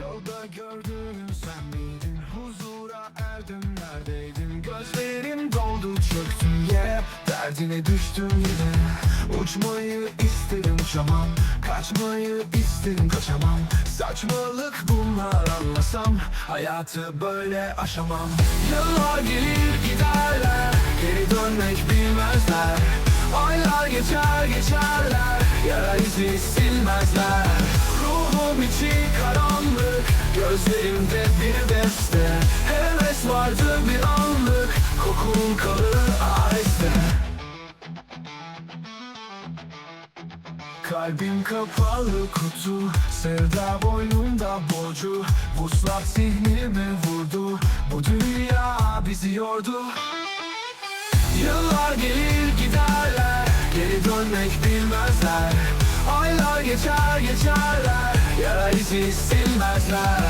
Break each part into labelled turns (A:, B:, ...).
A: Yolda gördüğüm sen miydin? Huzura erdim neredeydin? Gözlerim doldu çöktüm yere Derdine düştüm yine. Uçmayı isterim uçamam. Kaçmayı isterim kaçamam. Saçmalık bunlar anlasam Hayatı böyle aşamam. Yıllar gelir giderler Geri dönmek bilmezler. Aylar geçer geçerler Yara izi silmezler. Ruhum içi karanlık. Gözlerimde bir beste. Heves vardı bir anlık. Kokun kalır aheste Kalbim kapalı kutu. Sevda boynumda borcu. Vuslat zihnimi vurdu. Bu dünya bizi yordu. Yıllar gelir giderler. Geri dönmek bilmezler Aylar geçer geçerler. Yara izi silmezler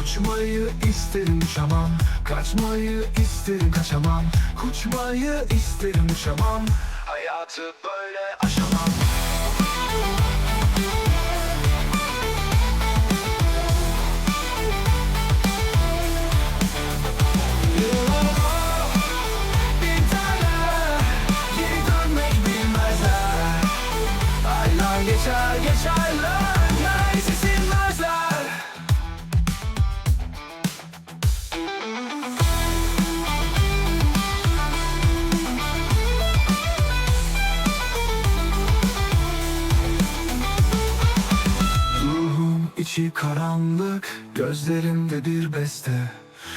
A: Uçmayı isterim uçamam. Kaçmayı isterim kaçamam. Uçmayı isterim uçamam. Hayatı böyle aşamam Geçer geçerler Neyse silmezler Ruhum içi karanlık Gözlerimde bir beste.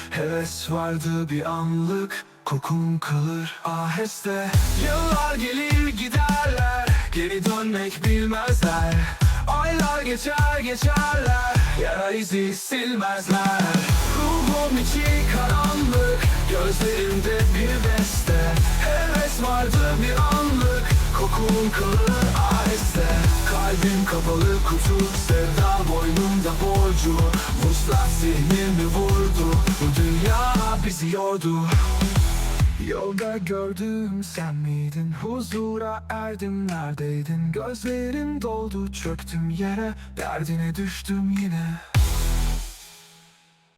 A: Heves vardı bir anlık Kokun kalır aheste. Yıllar gelir giderler Geri dönmek bilmezler. Aylar geçer geçerler Yara izi silmezler. Ruhum içi karanlık Gözlerimde bir beste. Heves vardı bir anlık Kokun kalır aheste. Kalbim kapalı kutu Sevda boynumda borcu. Vuslat zihnimi vurdu Bu dünya bizi yordu Yolda gördüğüm sen miydin? Huzura erdim. Neredeydin? Gözlerim doldu. Çöktüm yere. Derdine düştüm yine